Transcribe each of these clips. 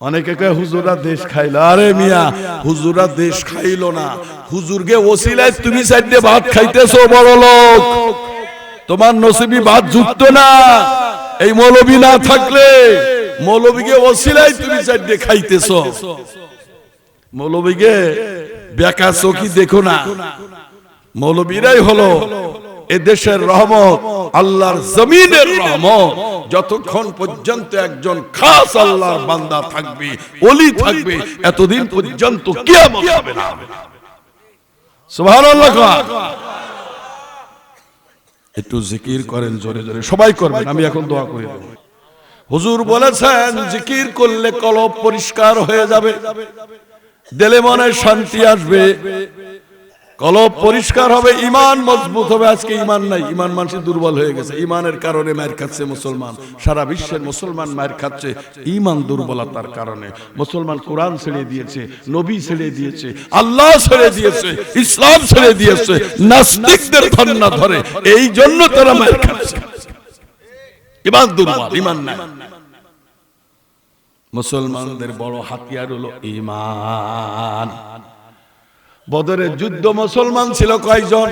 অনেকে হুজুরা দেশ আরে মিয়া, হুজুরা দেশ না। হুজুরকে তুমি চারটে ভাত খাইতেছো, বড় লোক। তোমার নসিবি ভাত যুক্ত না। এই মৌলবি না থাকলে মৌলবীকে ওসিলায় তুমি চারটে খাইতেছো। মৌলবীকে বেকা চোখি দেখো না। মৌলবীরাই হলো এ দেশের রহমত আল্লাহর জমিনের রহমত। যতক্ষণ পর্যন্ত একজন খাস আল্লাহর বান্দা থাকবে ওলি থাকবে এতদিন পর্যন্ত কিয়ামত হবে না। সুবহানাল্লাহ একটু জিকির করেন জোরে জোরে সবাই করবেন আমি এখন দোয়া করে। দেব হুজুর বলেছেন জিকির করলে কলব পরিষ্কার হয়ে যাবে। দিলে মনে শান্তি আসবে। কলব পরিষ্কার হবে ইমান মজবুত হবে। আজকে ইমান নাই ইমান মানুষের দুর্বল হয়ে গেছে। ইমানের কারণে মায়ের খাচ্ছে মুসলমান। সারা বিশ্বের মুসলমান মায়ের খাচ্ছে ইমান দুর্বলতার কারণে। মুসলমান কোরআন ছেড়ে দিয়েছে, নবী ছেড়ে দিয়েছে, আল্লাহ ছেড়ে দিয়েছে, ইসলাম ছেড়ে দিয়েছে, নাস্তিকদের ধন্না ধরে। এই জন্য তারা মায়ের খাচ্ছে। ইমান দুর্বল ইমান নাই। মুসলমানদের বড় হাতিয়ার হলো ইমান বদরের যুদ্ধ মুসলমান ছিল কয়জন?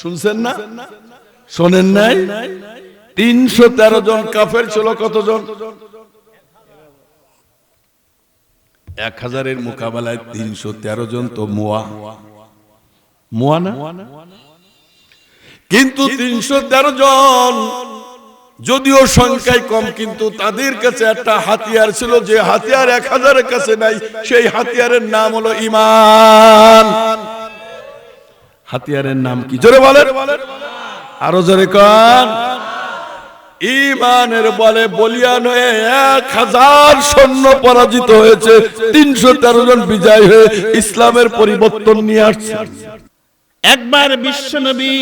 শুনছেন না? শোনেন নাই? তিনশো তেরো জন কাফের ছিল কতজন? এক হাজারের মোকাবেলায় তিনশো তেরো জন তো মোয়া। মোয়া না? কিন্তু তিনশো তেরো জন যদিও সংখ্যায় কম, কিন্তু তাদের কাছে একটা হাতিয়ার ছিল যে হাতিয়ার এক হাজারের কাছে নাই, সেই হাতিয়ারের নাম হলো ইমান হাতিয়ারের নাম কি? জোরে বলেন। আরও জোরে কন। ইমানের বলে বলিয়ান হয়ে এক হাজার সৈন্য পরাজিত হয়েছে, তিনশো তেরো জন বিজয় হয়ে ইসলামের পরিবর্তন নিয়ে আসছে। একবার বিশ্ব বিশ্বনবী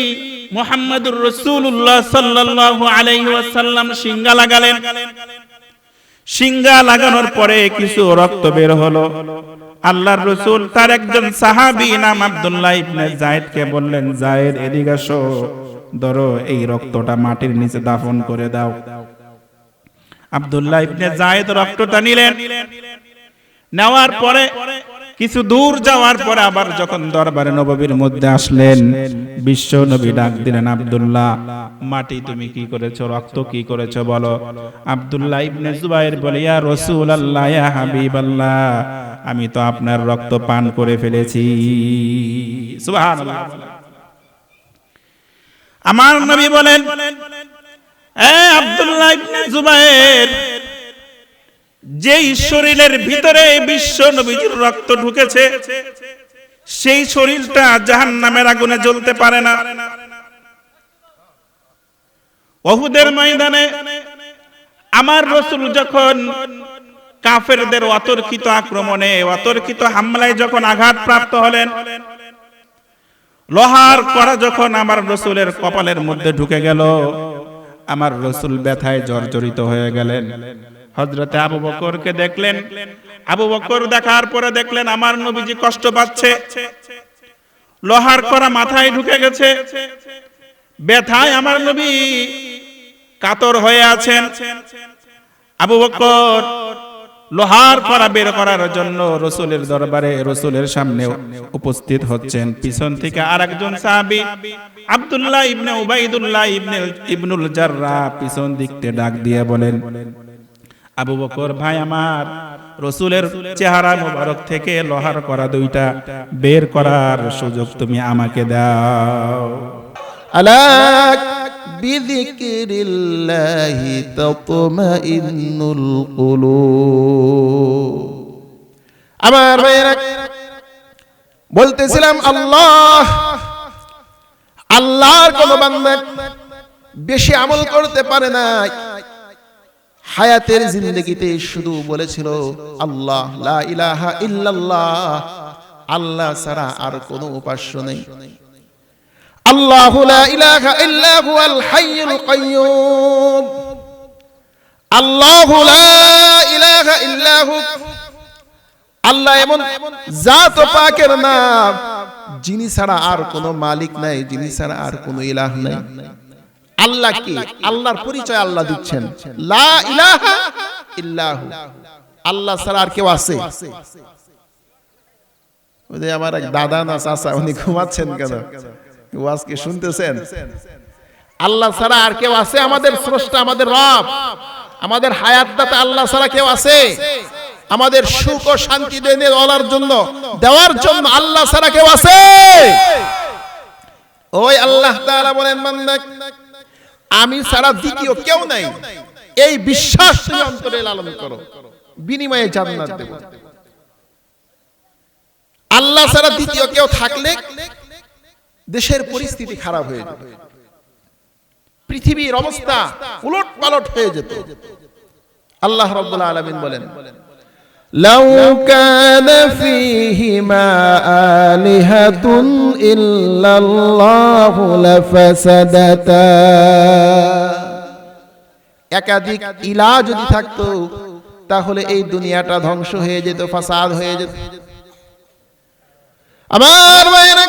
মোহাম্মদুর রসুল্লাহ সাল্লাল্লাহু আলাইহি ওয়াসাল্লাম সিঙ্গা লাগালেন। সিঙ্গা লাগানোর পরে কিছু রক্ত বের হলো। আল্লাহর রসুল তার একজন সাহাবী নাম আব্দুল্লাহ ইবনে জায়েদকে বললেন জায়েদ এদিকে আসো। ধরো এই রক্তটা মাটির নিচে দাফন করে দাও। আব্দুল্লাহ ইবনে জায়েদ রক্তটা নিলেন। নেওয়ার পরে কিছু দূর যাওয়ার পরে আবার যখন দরবারে নববীর মধ্যে আসলেন, বিশ্ব নবী ডাক দিলেন, আব্দুল্লাহ, মাটি তুমি কি করেছ? রক্ত কি করেছ বলো? আব্দুল্লাহ ইবনে জুবাইর বলে, ইয়া রাসূলুল্লাহ, ইয়া হাবিবাল্লাহ, আমি তো আপনার রক্ত পান করে ফেলেছি। সুবহানাল্লাহ। আমার নবী বলেন, এ আব্দুল্লাহ ইবনে জুবাইর যেই শরীরের ভিতরে বিশ্ব নবীজির রক্ত ঢুকেছে, সেই শরীরটা জাহান নামের আগুনে জ্বলতে পারে না। অহুদের ময়দানে আমার রসুল যখন কাফেরদের অতর্কিত আক্রমণে, অতর্কিত হামলায় যখন আঘাত প্রাপ্ত হলেন, লোহার করা যখন আমার রসুলের কপালের মধ্যে ঢুকে গেল, আমার রসুল ব্যথায় জর্জরিত হয়ে গেলেন। হজরতে আবু বকরকে দেখলেন। আবু বকর দেখার পরে দেখলেন, আমার নবীজি কষ্ট পাচ্ছে। লোহার করা মাথায় ঢুকে গেছে। ব্যথায় আমার নবী কাতর হয়ে আছেন। আবু বকর লোহার করা বের করার জন্য রসুলের দরবারে, রসুলের সামনে উপস্থিত হচ্ছেন। পিছন থেকে আরেকজন সাহাবী, আব্দুল্লাহ ইবনে উবাইদুল্লাহ ইবনে, ইবনুল জাররা, পিছন দিকতে ডাক দিয়ে বলেন আবু বকর ভাই আমার রসুলের চেহারা মোবারক থেকে লোহার করা দুইটা বের করার সুযোগ তুমি আমাকে দাও। আলাক বিযিকিরিল্লাহি তাতমাইন্নুল কুলুব। আমার ভাইয়েরা, বলতেছিলাম আল্লাহ, আল্লাহর কোন বান্দা বেশি আমল করতে পারে না হায়াতের জিন্দগিতে শুধু বলেছিল আল্লাহ লা ইলাহা ইল্লাল্লাহ। আল্লাহ ছাড়া আর কোনো উপাস্য নেই। আল্লাহ লা ইলাহা হাইয়ুল আল্লাহ লা ইলাহা আল্লাহ এমন জাত ও পাকের নাম যিনি ছাড়া আর কোনো মালিক নাই যিনি ছাড়া আর কোনো ইলাহ নাই। আল্লাহ কি? আল্লাহর পরিচয় আল্লাহ দিচ্ছেন। আল্লাহ ছাড়া আর কেউ আছে? আমার এক দাদা না উনি ঘুমাচ্ছেন কেন? শুনতেছেন? আল্লাহ ছাড়া আর কেউ আছে আমাদের স্রষ্টা, আমাদের রব? আমাদের হায়াত দাতা আল্লাহ ছাড়া কেউ আছে? আমাদের সুখ ও শান্তি দিয়ে দেওয়ার জন্য দেওয়ার জন্য আল্লাহ ছাড়া কেউ আছে? ওই আল্লাহ তাআলা বলেন, বান্দা আমি ছাড়া দ্বিতীয় কেউ নাই। এই বিশ্বাস তুমি অন্তরে লালন করো। বিনিময়ে জান্নাত দেব। আল্লাহ ছাড়া দ্বিতীয় কেউ থাকলে দেশের পরিস্থিতি খারাপ হয়ে যাবে পৃথিবীর অবস্থা উলট পালট হয়ে যেত। আল্লাহ রব্বুল আলামিন বলেন لو كان فيهما آلهة إلا الله لفسدتا একাধিক ইলা যদি থাকতো তাহলে এই দুনিয়াটা ধ্বংস হয়ে যেত ফাসাদ হয়ে যেত আমার ভাইয়েরা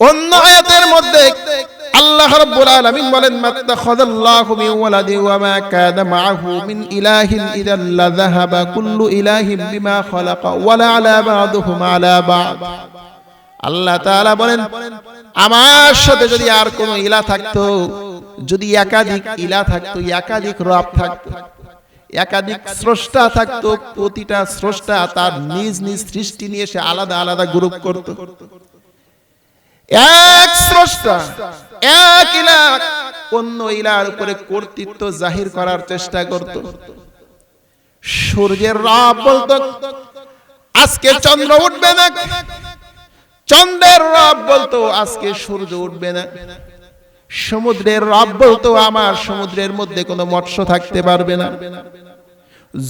অন্য আয়াতের মধ্যে আল্লাহ রাব্বুল আলামিন বলেন, মাত্তাখাযাল্লাহু মিন ওয়ালাদি ওয়া মা কানা মাআহু মিন ইলাহিন ইযাল লাযাহাবা কুল্লু ইলাহিন বিমা খালাকা ওয়া লা আলা বা'দুহুম আলা বা'দ। আল্লাহ তাআলা বলেন, আমার সাথে যদি আর কোন ইলা থাকতো, যদি একাধিক ইলা থাকতো, একাধিক রব থাকতো, একাধিক স্রষ্টা থাকতো, প্রতিটা স্রষ্টা তার নিজ নিজ সৃষ্টি নিয়ে সে আলাদা আলাদা গ্রুপ করত। এক স্রষ্টা, এক ইলা অন্য ইলার উপরে কর্তৃত্ব জাহির করার চেষ্টা করত। সূর্যের রব বলতো, আজকে চন্দ্র উঠবে না। চন্দ্রের রব বলতো, আজকে সূর্য উঠবে না। সমুদ্রের রব বলতো, আমার সমুদ্রের মধ্যে কোনো মৎস্য থাকতে পারবে না।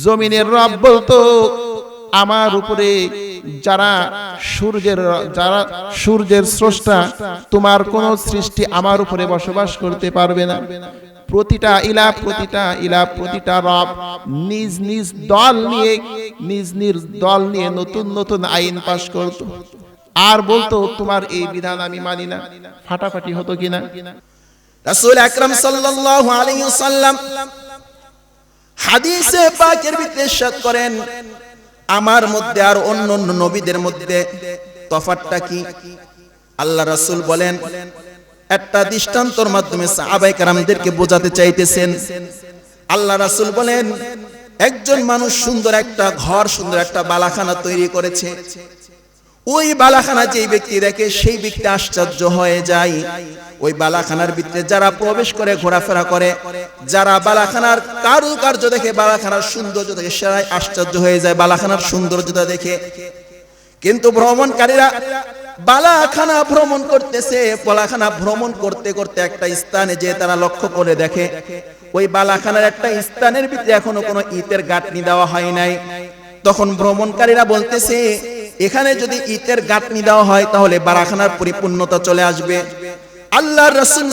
জমিনের রব বলতো আমার উপরে যারা সূর্যের যারা সূর্যের স্রষ্টা তোমার কোন সৃষ্টি আমার উপরে বসবাস করতে পারবে না। প্রতিটা ইলা প্রতিটা ইলা প্রতিটা রব নিজ নিজ দল নিয়ে নিজ নিজ দল নিয়ে নতুন নতুন আইন পাশ করত। আর বলতো তোমার এই বিধান আমি মানি না। ফাটাফাটি হতো কিনা? রাসূল আকরাম সাল্লাল্লাহু আলাইহি ওয়াসাল্লাম হাদিসে পাকের ইরশাদ করেন আমার মধ্যে আর অন্য অন্য নবীদের মধ্যে তফাতটা কি? আল্লাহ রাসূল বলেন, একটা দৃষ্টান্তর মাধ্যমে সাহাবাই কারামদেরকে বোঝাতে চাইতেছেন। আল্লাহ রাসূল বলেন, একজন মানুষ সুন্দর একটা ঘর, সুন্দর একটা বালাখানা তৈরি করেছে। ওই বালাখানা যেই ব্যক্তি দেখে, সেই ব্যক্তি আশ্চর্য হয়ে যায়। ওই বালাখানার ভিতরে যারা প্রবেশ করে, ঘোরাফেরা করে, যারা বালাখানার কারুকার্য দেখে, বালাখানার সৌন্দর্য দেখে, সেরাই আশ্চর্য হয়ে যায় বালাখানার সৌন্দর্যতা দেখে। কিন্তু ভ্রমণকারীরা বালাখানা ভ্রমণ করতেছে, বালাখানা ভ্রমণ করতে করতে একটা স্থানে যে তারা লক্ষ্য করে দেখে, ওই বালাখানার একটা স্থানের ভিতরে এখনও কোনো ইটের গাঁটনি দেওয়া হয় নাই। তখন ভ্রমণকারীরা বলতেছে এখানে যদি ইটের গাঁটনি দেওয়া হয়, তাহলে বালাখানার পরিপূর্ণতা চলে আসবে। আল্লাহ রসুল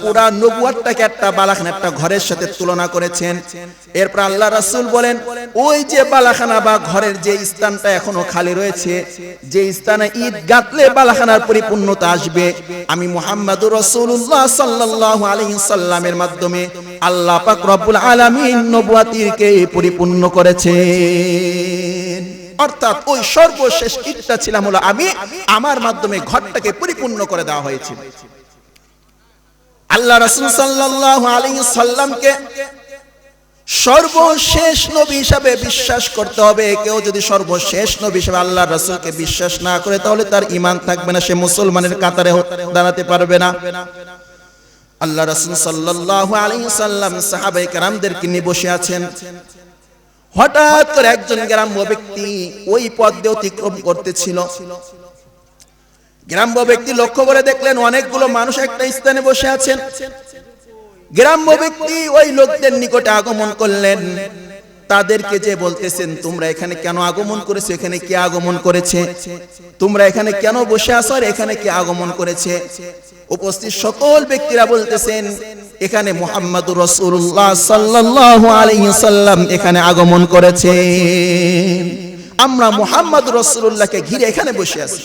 পুরা নবুয়াতটাকে একটা বালাখানা, একটা ঘরের সাথে তুলনা করেছেন। এরপর আল্লাহ রাসূল বলেন, ওই যে বালাখানা বা ঘরের যে স্থানটা এখনও খালি রয়েছে, যে স্থানে ঈদ গাঁথলে বালাখানার পরিপূর্ণতা আসবে। আমি মুহাম্মাদুর রাসূলুল্লাহ সাল্লাল্লাহু আলাইহি সাল্লামের মাধ্যমে আল্লাহ পাক রব্বুল আলামিন নবুয়াতিকে পরিপূর্ণ করেছেন। অর্থাৎ ওই সর্বশেষ ঈদটা ছিলাম হলো আমি, আমার মাধ্যমে ঘরটাকে পরিপূর্ণ করে দেওয়া হয়েছিল। আল্লাহ রাসূল সাল্লাল্লাহু আলাইহি সাল্লামকে সর্বশেষ নবী হিসাবে বিশ্বাস করতে হবে। কেউ যদি সর্বশেষ নবী হিসাবে আল্লাহ রাসূলকে বিশ্বাস না করে, তাহলে তার ঈমান থাকবে না। সে মুসলমানের কাতারে দাঁড়াতে পারবে না। আল্লাহ রাসূল সাল্লাল্লাহু আলাইহি সাল্লাম সাহাবায়ে কেরামদেরকে নিয়ে বসে আছেন। হঠাৎ করে একজন গ্রাম্য ব্যক্তি ওই পথ দিয়ে অতিক্রম করতেছিল। গ্রাম্য ব্যক্তি লক্ষ্য করে দেখলেন অনেকগুলো মানুষ একটা স্থানে বসে আছেন। গ্রাম্য ব্যক্তি ওই লোকদের নিকটে আগমন করলেন। তাদেরকে যে বলতেছেন, তোমরা এখানে কেন আগমন করেছ? এখানে কে আগমন করেছে? তোমরা এখানে কেন বসে আছো? আর এখানে কে আগমন করেছে? উপস্থিত সকল ব্যক্তিরা বলতেছেন এখানে মোহাম্মদ রসুল্লাহ সাল্লাহ আলাইহি সাল্লাম এখানে আগমন করেছে আমরা মোহাম্মদ রসুল্লাহকে ঘিরে এখানে বসে আছি।